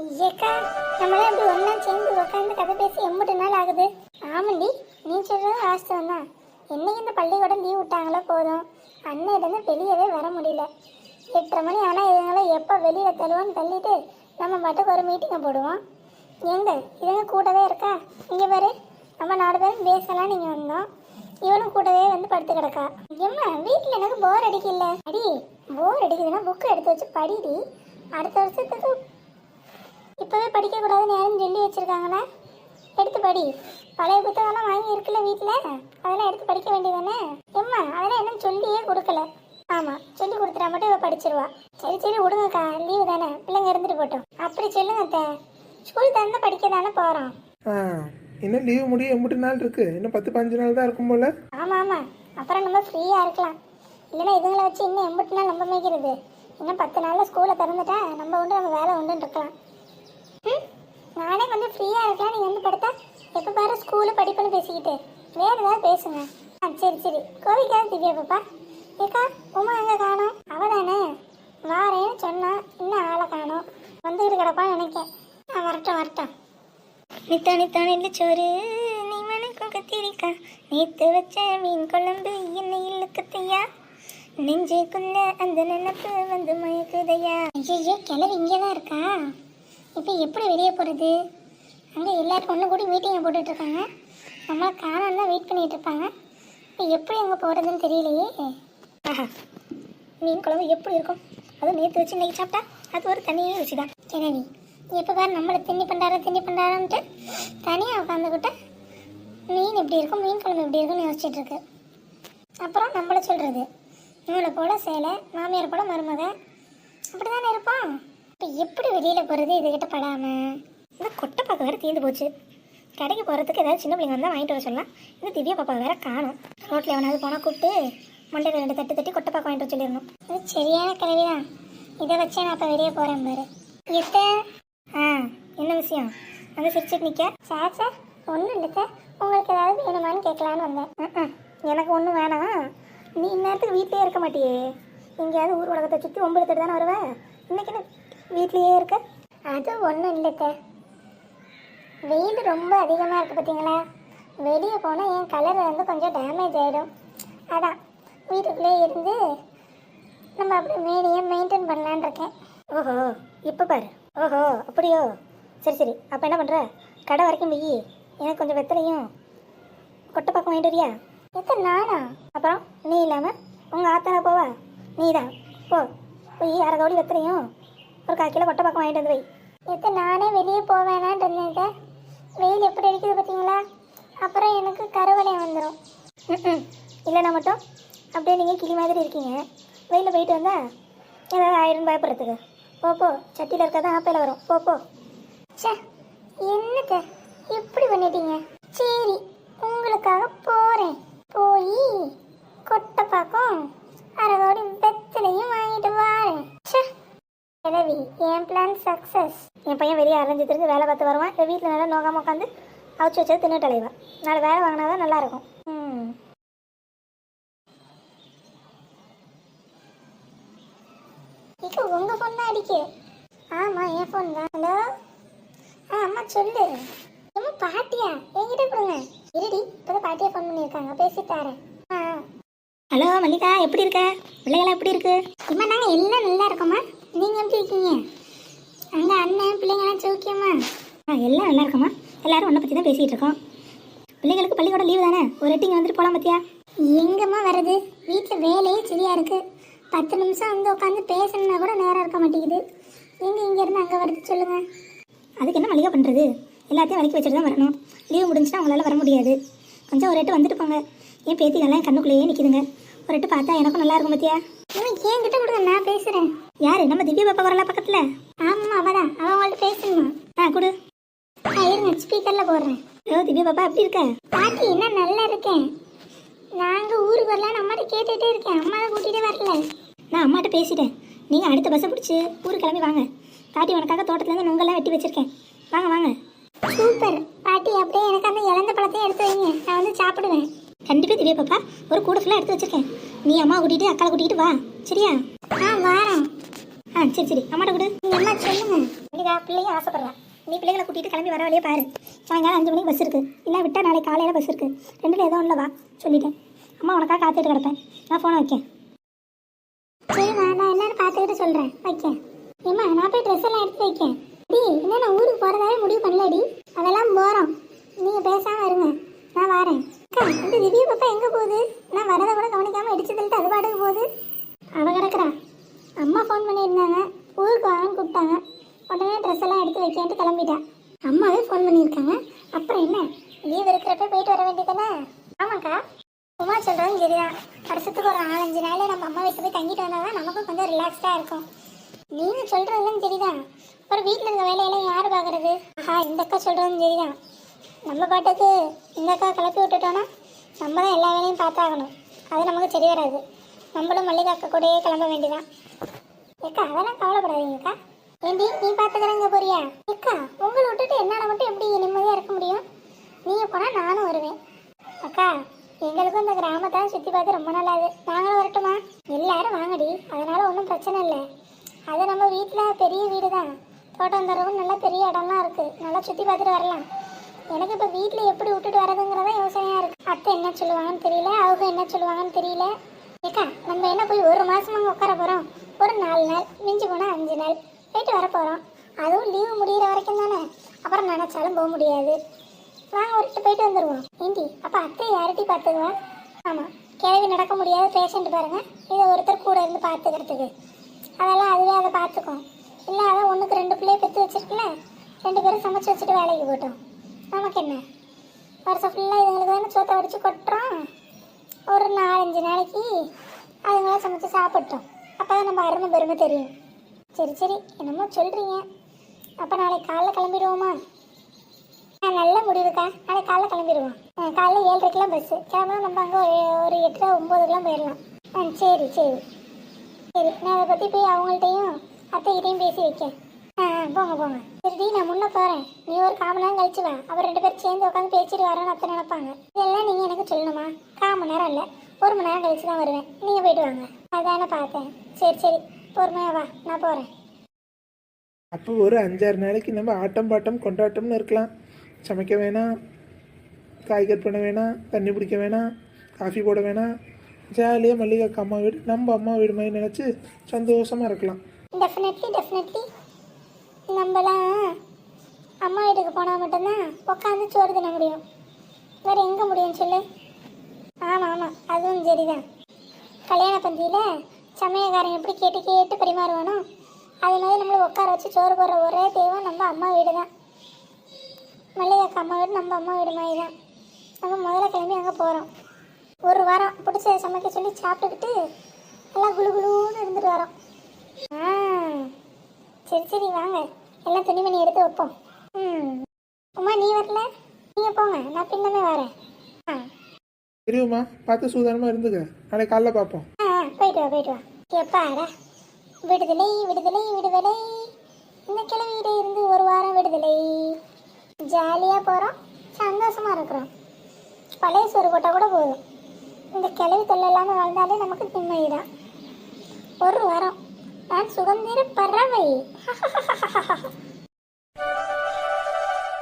ஏக்கா நம்மளாம் இப்படி ஒன்றா சேர்ந்து உட்காந்து கதை பேசி எண்பது நாள் ஆகுது. ஆமாண்டி நீ சொல்றது வாஸ்தவம் தான். என்னைக்கு இந்த பள்ளிக்கூடம் லீவ் விட்டாங்களோ போதும். அன்னையிலேருந்து வெளியவே வர முடியல. எட்டரை மணி ஆனால் இதுங்களை எப்போ வெளியில் தள்ளுவோன்னு தள்ளிட்டு நம்ம மட்டும் ஒரு மீட்டிங்கை போடுவோம். எங்க? இதுங்க கூடவே இருக்கா? இங்கே பாரு நம்ம நாலு பேரும் பேசலாம் நீங்கள் வந்தோம். இவனும் கூடவே வந்து படுத்து கிடக்கா. எம்மா வீட்டில் எனக்கு போர் அடிக்கல. அடி போர் அடிக்குதுன்னா புக்கு எடுத்து வச்சு படிடி. அடுத்த வருஷத்துக்கு இப்போவே படிக்கக்கூடாதுன்னு யாரும் சொல்லி வச்சிருக்காங்களா? எடுத்து படி. பழைய புத்தகம்லாம் வாங்கி இருக்குல்ல வீட்டில் அதெல்லாம் எடுத்து படிக்க வேண்டியதானே எம்மா அதெல்லாம் இன்னும் சொல்லியே கொடுக்கல. ஆமாம் சொல்லி கொடுத்துட்டா மட்டும் இவ படிச்சிருவா. சரி சரி விடுங்கக்கா. லீவு தானே. பிள்ளைங்க இருந்துட்டு போட்டோம். அப்படி சொல்லுங்க அத்தை. ஸ்கூல் திறந்து படிக்க தானே போகிறோம் ஆ இன்னும் லீவு முடிய எம்பிட்டு நாள் இருக்கு. இன்னும் பத்து பதினஞ்சு நாள் தான் இருக்கும் போல. ஆமாம் ஆமாம் அப்புறம் நம்ம ஃப்ரீயாக இருக்கலாம். இல்லைன்னா இதுங்களை வச்சு இன்னும் எண்பட்டு நாள் நம்ம மேய்க்கிறது. இன்னும் பத்து நாளில் ஸ்கூலை திறந்துட்டா நம்ம உண்டு நம்ம வேலை உண்டுன்னு இருக்கலாம். நானே கொஞ்சம் ஃப்ரீயாக இருக்கலாம் நீங்கள் வந்து படுத்தா எப்போ பாரு ஸ்கூலு படிப்புன்னு பேசிக்கிட்டு வேறு ஏதாவது பேசுங்க. ஆ சரி சரி. கோவிக்காது திவ்யா பாப்பா. ஏக்கா உமா எங்கே காணோம்? அவள் தானே? வாரேன்னு சொன்னால் இன்னும் ஆளை காணோம். வந்துக்கிட்டு கிடப்பான்னு நினைக்கேன். ஆ வரட்டும் வரட்டும். நித்தா நித்தான இல்லை சோறு. நீ மணக்கும் கத்திரிக்கா. நேற்று வச்ச மீன் குழம்பு என்ன இழுக்குத்தையா நெஞ்சுக்குள்ள அந்த நினப்பு வந்து மயக்குதையா. ஐயோ கிளவி இங்கே தான் இருக்கா? இப்போ எப்படி வெளியே போகிறது அங்கே எல்லாருக்கும் ஒன்று கூடி மீட்டிங்கை போட்டுட்ருக்காங்க நம்மளை காணாம தான் வெயிட் பண்ணிகிட்ருப்பாங்க இருப்பாங்க. இப்போ எப்படி அங்கே போகிறதுன்னு தெரியலையே. ஆஹா மீன் குழம்பு எப்படி இருக்கும்? அதுவும் நேற்று வச்சு இன்னைக்கு சாப்பிட்டா அது ஒரு தனியே ருசி தான் கிணவி எப்போ பாரு நம்மளை திண்ணி பண்டாரம் தின்னி பண்டாரன்ட்டு தனியாக உட்காந்துக்கிட்ட மீன் எப்படி இருக்கும் மீன் குழம்பு எப்படி இருக்கும்னு யோசிச்சுட்ருக்கு அப்புறம் நம்மள சொல்கிறது இவளை போல சேலை மாமியார் போல மருமக அப்படி தானே இருப்போம்? இப்போ எப்படி வெளியில் போகிறது இதுகிட்ட படாமல் இந்த கொட்டை பார்க்க வேறு தீர்ந்து போச்சு. கடைக்கு போகிறதுக்கு ஏதாவது சின்ன பிள்ளைங்க வந்தால் வாங்கிட்டு வர சொல்லலாம் இந்த திவ்யா பாப்பா வேற காணும். ரோட்டில் எவனாவது போனால் கூப்பிட்டு மண்டையில் ரெண்டு தட்டு தட்டி கொட்டை பார்க்க வாங்கிட்டு சொல்லிடணும். இது சரியான கிளவி இதை வச்சே நான் இப்போ வெளியே போகிறேன் பாரு. எத்த? ஆ என்ன விஷயம்? வந்து சிரிச்சிட்டு நிற்க சார் சார் ஒன்றும் இல்லை சார் உங்களுக்கு ஏதாவது வேணுமான்னு கேட்கலான்னு வந்தேன். எனக்கு ஒன்றும் வேணாம். நீ இந்நேரத்துக்கு வீட்டிலே இருக்க மாட்டியே. எங்கேயாவது ஊர் உலகத்தை சுற்றி ஒம்பது தானே வருவேன் இன்னைக்கு என்ன வீட்லேயே இருக்க? அது ஒன்றும் இல்லை சார் வெயில் ரொம்ப அதிகமாக இருக்குது பார்த்தீங்களா வெளியே போனால் என் கலர் வந்து கொஞ்சம் டேமேஜ் ஆகிடும் அதான் வீட்டுக்குள்ளே இருந்து நம்ம அப்படியே மேலேயே மெயின்டைன் பண்ணலான்னு இருக்கேன். ஓஹோ இப்போ பாரு. ஓஹோ அப்படியோ. சரி சரி. அப்போ என்ன பண்ணுற கடை வரைக்கும் போய் எனக்கு கொஞ்சம் வெத்தலையும் கொட்டை பக்கம் வாங்கிட்டு வரியா? எத்தனை நானா? அப்புறம் நீ இல்லாமல் உங்கள் ஆத்தான போவா? நீ தான் போ. போய் அரை கவுளி வெத்தலையும் ஒரு கால் கிலோ கொட்டை பக்கம் வாங்கிட்டு வந்து வை. எத்தனை நானே வெளியே போவேனான்னு இருந்தேன் வெயில் எப்படி அடிக்குது பார்த்தீங்களா அப்புறம் எனக்கு கருவளையம் வந்துடும் ம் இல்லைனா மட்டும் அப்படியே நீங்கள் கிளி மாதிரி இருக்கீங்க. வெயிலில் போயிட்டு வந்தா ஏதாவது ஆயிரம் பயப்படுறதுக்கு. போ போ. சட்டியில் இருக்காதான் ஆப்பையில் வரும். போ போ. ச்சே எப்படி இப்படி பண்ணிட்டீங்க சரி உங்களுக்காக போகிறேன் போய் கொட்டை பாக்கம் அரைதோடி வெத்தலையும் வாங்கிட்டு வாரேன் ச்சே கிழவி என் பிளான் சக்ஸஸ் என் பையன் வெளியே அரைஞ்சு திருந்து வேலை பார்த்து வருவான். இப்போ வீட்டில் நல்லா நோகாமல் உட்காந்து அவிச்சு வச்சது தின்னுட்டு அலைவான் நாலு வேலை வாங்கினா தான் நல்லாயிருக்கும். ம். இப்போ உங்கள் ஃபோன் தான் அடிக்கு ஆமாம் என் ஃபோன் தான். ஹலோ ஆ அம்மா சொல்லு. அம்மா பாட்டியா? என்கிட்ட கொடுங்க. இருடி இப்போ பாட்டியா ஃபோன் பண்ணியிருக்காங்க. பேசிட்டு தரேன் ஆ ஹலோ மல்லிகா எப்படி இருக்க? பிள்ளைகளாம் எப்படி இருக்கு? இம்மா நாங்கள் எல்லாம் நல்லா இருக்கோம்மா. நீங்கள் எப்படி இருக்கீங்க? அங்கே அண்ணன் பிள்ளைங்களாம் சௌக்கியமா? ஆ எல்லாம் நல்லா இருக்கோம்மா. எல்லாரும் உன்னை பற்றி தான் பேசிகிட்டு இருக்கோம். பிள்ளைங்களுக்கு பள்ளிக்கூடம் லீவு தானே? ஒரு எட்டு இங்கே வந்துட்டு போகலாம் பார்த்தியா எங்கம்மா வருது வீட்டில் வேலையே சரியா இருக்கு. பத்து நிமிஷம் வந்து உட்காந்து பேசணும்னா கூட நேரம் இருக்க மாட்டேங்குது. எங்க இங்க இருந்து அங்கே வருது சொல்லுங்க. அதுக்கு என்ன மளிகை பண்ணுறது எல்லாத்தையும் வலிக்க வச்சுட்டு தான் வரணும். லீவு முடிஞ்சுன்னா அவங்களால வர முடியாது. கொஞ்சம் ஒரு எட்டு வந்துட்டு போங்க. என் பேத்திகள்லாம் என் கண்ணுக்குள்ளேயே நிற்கிதுங்க ஒரு எட்டு பார்த்தா எனக்கும் நல்லா இருக்கும் பார்த்தியா என்கிட்ட கொடுங்க நான் பேசுகிறேன் யாரு? நம்ம திவ்யா பாப்பா வரல பக்கத்தில்? ஆமாம் அவதான். அவன் அவங்கள்ட்ட பேசணுமா? ஆ கொடு. ஆ இருங்க ஸ்பீக்கரில் போடுறேன். ஓ திவ்யா பாப்பா எப்படி இருக்க? பாட்டி என்ன நல்லா இருக்கேன். நாங்க ஊருக்கு வரலான்னு அம்மாட்ட கேட்டுட்டே இருக்கேன். அம்மா தான் கூட்டிகிட்டே வரல. நான் அம்மாட்ட பேசிட்டேன். நீங்க அடுத்த பஸ்ஸை பிடிச்சி ஊருக்கு கிளம்பி வாங்க. பாட்டி உனக்காக தோட்டத்துலேருந்து நுங்கெல்லாம் வெட்டி வச்சிருக்கேன். வாங்க வாங்க. சூப்பர். பாட்டி அப்படியே எனக்கு அந்த இழந்த பழத்தையும் எடுத்து வைங்க. நான் வந்து சாப்பிடுவேன். கண்டிப்பாக திவ்யா பாப்பா ஒரு கூட ஃபுல்லாக எடுத்து வச்சிருக்கேன். நீ அம்மா கூட்டிகிட்டு அக்காவை கூட்டிகிட்டு வா. சரியா ஆ வாரேன். ஆ சரி சரி. அம்மாட்ட கொடு. அம்மா சொல்லுங்க. பிள்ளையும் ஆசைப்படுறா. நீ பிள்ளைகளை கூட்டிகிட்டு கிளம்பி வர வழியே பாரு. சாயங்காலம் அஞ்சு மணிக்கு பஸ் இருக்குது இல்லை விட்டால் நாளைக்கு காலையில் பஸ் இருக்குது ரெண்டுல ஏதோ ஒன்றில் வா சொல்லிட்டேன். அம்மா உனக்காக காத்துட்டு கிடப்பேன். நான் ஃபோனை வைக்கேன். சரிம்மா நான் என்னன்னு பார்த்துக்கிட்டு சொல்கிறேன் வைக்கேன். ஏம்மா நான் போய் ட்ரெஸ் எல்லாம் எடுத்து வைக்கேன். டி என்ன நான் ஊருக்கு போகிறதாவே முடிவு பண்ணலடி. அதெல்லாம் போகிறோம் நீங்கள் பேசாமல் இருங்க. நான் வரேன். அக்கா இந்த திவ்யா பாப்பா எங்கே போகுது? நான் வரதை கூட கவனிக்காமல் இடிச்சு தள்ளிட்டு அது பாட்டுக்கு போகுது. அவ கிடக்குறா. அம்மா ஃபோன் பண்ணியிருந்தாங்க. ஊருக்கு வாங்கன்னு கூப்பிட்டாங்க. உடனே ட்ரெஸ் எல்லாம் எடுத்து வைக்கேன்ட்டு கிளம்பிட்டா. அம்மாவே ஃபோன் பண்ணியிருக்காங்க. அப்புறம் என்ன? லீவ் இருக்கிறப்ப போயிட்டு வர வேண்டியதானே ஆமாக்கா. உமா சொல்கிறதும் சரிதான். வருஷத்துக்கு ஒரு நாலஞ்சு நாள் நம்ம அம்மா வீட்டு போய் தங்கிட்டு வந்தால் தான் நமக்கும் கொஞ்சம் ரிலாக்ஸ்டாக இருக்கும். நீங்கள் சொல்கிறதும் சரிதான். அப்புறம் வீட்டில் இருக்க வேலையெல்லாம் யார் பார்க்குறது ஆஹா இந்த அக்கா சொல்கிறதும் சரிதான். நம்ம பாட்டுக்கு இந்த அக்கா கிளப்பி விட்டுட்டோன்னா நம்ம தான் எல்லா வேலையும் பார்த்தாகணும். அது நமக்கு சரி வராது. நம்மளும் மல்லிகா அக்கா கூடயே கிளம்ப வேண்டியதான் அக்கா அதெல்லாம் கவலைப்படாதீங்கக்கா ஏண்டி நீ பார்த்துக்கிறங்க போறியா? அக்கா உங்களை விட்டுட்டு என்னால் மட்டும் எப்படி நிம்மதியாக இருக்க முடியும்? நீங்கள் போனால் நானும் வருவேன். அக்கா எங்களுக்கும் இந்த கிராமத்தை சுற்றி பார்த்து ரொம்ப நல்லாது நாங்களும் வரட்டுமா? எல்லாரும் வாங்கடி அதனால் ஒன்றும் பிரச்சனை இல்லை. அது நம்ம வீட்டில் பெரிய வீடு தான் தோட்டம் தரவும் நல்லா பெரிய இடம்லாம் இருக்குது நல்லா சுற்றி பார்த்துட்டு வரலாம். எனக்கு இப்போ வீட்டில் எப்படி விட்டுட்டு வரதுங்கிறதா யோசனையாக இருக்குது அத்தை என்ன சொல்லுவாங்கன்னு தெரியல அவங்க என்ன சொல்லுவாங்கன்னு தெரியல. கஷ்டம் நம்ம என்ன போய் ஒரு மாதம் உட்கார போகிறோம் ஒரு நாலு நாள் மிஞ்சி போனால் அஞ்சு நாள் போயிட்டு வர போகிறோம் அதுவும் லீவு முடிகிற வரைக்கும் தானே? அப்புறம் நினச்சாலும் போக முடியாது. வாங்க ஒருட்டு போயிட்டு வந்துடுவோம் ஏண்டி அப்போ அத்தை யார்ட்டி பார்த்துக்குவா? ஆமாம் கிளவி நடக்க முடியாத பேஷண்ட் பாருங்கள் இதை ஒருத்தர் கூட இருந்து பார்த்துக்கிறதுக்கு. அதெல்லாம் அதுவே அதை பார்த்துக்கும். இல்லை அதான் ஒன்றுக்கு ரெண்டு பிள்ளைய பெற்று வச்சிருக்கல ரெண்டு பேரும் சமைச்சு வச்சுட்டு வேலைக்கு போட்டோம் நமக்கு என்ன? வருஷம் ஃபுல்லாக இதுங்களுக்கு தானே சோத்தை வடித்து கொட்டுறோம். அஞ்சு நாளைக்கு அதுங்களாம் சமைச்சு சாப்பிட்டோம். அப்போ தான் நம்ம அருமை பெருமை தெரியும். சரி சரி. என்னமோ சொல்கிறீங்க அப்போ நாளைக்கு காலைல கிளம்பிடுவோமா? ஆ நல்ல முடிவுக்கா. நாளைக்கு காலைல கிளம்பிடுவோம். ஆ காலைல ஏழரைக்கெலாம் பஸ்ஸு கிளம்புனா நம்ம அங்கே ஒரு எட்டு எட்டரை ஒம்போதுக்கெலாம் போயிடலாம். ஆ சரி சரி. சரி நான் அதை பற்றி போய் அவங்கள்ட்டையும் அத்தைகிட்டையும் பேசி வைக்கேன். ஆ போங்க போங்க. சரி நான் முன்ன போகிறேன் நீ ஒரு கால் நேரம் கழிச்சு வா. அப்புறம் ரெண்டு பேரும் சேர்ந்து உட்காந்து பேசிட்டு வரேன்னு அத்தை நினைப்பாங்க. இதெல்லாம் நீங்கள் எனக்கு சொல்லணுமா? கால் மணி நேரம் இல்லை. ஒரு மணி நேரம் கழிச்சு தான் வருவேன். நீங்கள் போயிட்டு வாங்க. அதானே பார்த்தேன். சரி சரி. பொறுமையா வா. நான் போகிறேன் அப்போ ஒரு அஞ்சாறு நாளைக்கு நம்ம ஆட்டம் பாட்டம் கொண்டாட்டம்னு இருக்கலாம். சமைக்க வேணாம். காய் கட் பண்ண வேணாம். தண்ணி பிடிக்க வேணாம். காஃபி போட வேணாம். ஜாலியாக மல்லிகா அக்கா அம்மா வீடு நம்ம அம்மா வீடு மாதிரி நினச்சி சந்தோஷமாக இருக்கலாம். டெஃபினெட்லி டெஃபினெட்லி நம்மலாம் அம்மா வீட்டுக்கு போனால் மட்டும்தான் உட்காந்து சோறு தின முடியும். வேறு எங்கே முடியும் சொல்லு? ஆமாம் ஆமாம். அதுவும் சரிதான். கல்யாண பந்தியில் சமயக்காரன் எப்படி கேட்டு கேட்டு பரிமாறுவானோ அதே மாதிரி நம்மளை உட்கார வச்சு சோறு போடுற ஒரே தெய்வம் நம்ம அம்மா வீடு தான் மல்லிகாக்கு அம்மா வீடு நம்ம அம்மா வீடு மாதிரி தான் நம்ம முதல்ல கிளம்பி அங்கே போகிறோம் ஒரு வாரம் பிடிச்ச சமைக்க சொல்லி சாப்பிட்டுக்கிட்டு எல்லாம் குளு குளுன்னு இருந்துட்டு வரோம். ஆ சரி சரி வாங்க. எல்லாம் துணிமணி எடுத்து வைப்போம். ம். உமா நீ வரல? நீங்கள் போங்க. நான் பின்னமே வரேன். தெரியுமா? பார்த்து சூதானமாக இருந்துக்க. நாளைக்கு காலைல பார்ப்போம். ஆ போயிட்டு வா போயிட்டு வா. எப்பாடா விடுதலை விடுதலை விடுதலை. இந்த கிழமையிட இருந்து ஒரு வாரம் விடுதலை. ஜாலியாக போகிறோம் சந்தோஷமாக இருக்கிறோம். பழைய சோறு போட்டால் கூட போதும். இந்த கிளவி தொல்லை இல்லாமல் வாழ்ந்தாலே நமக்கு நிம்மதி தான் ஒரு வாரம். நான் சுதந்திர பறவை.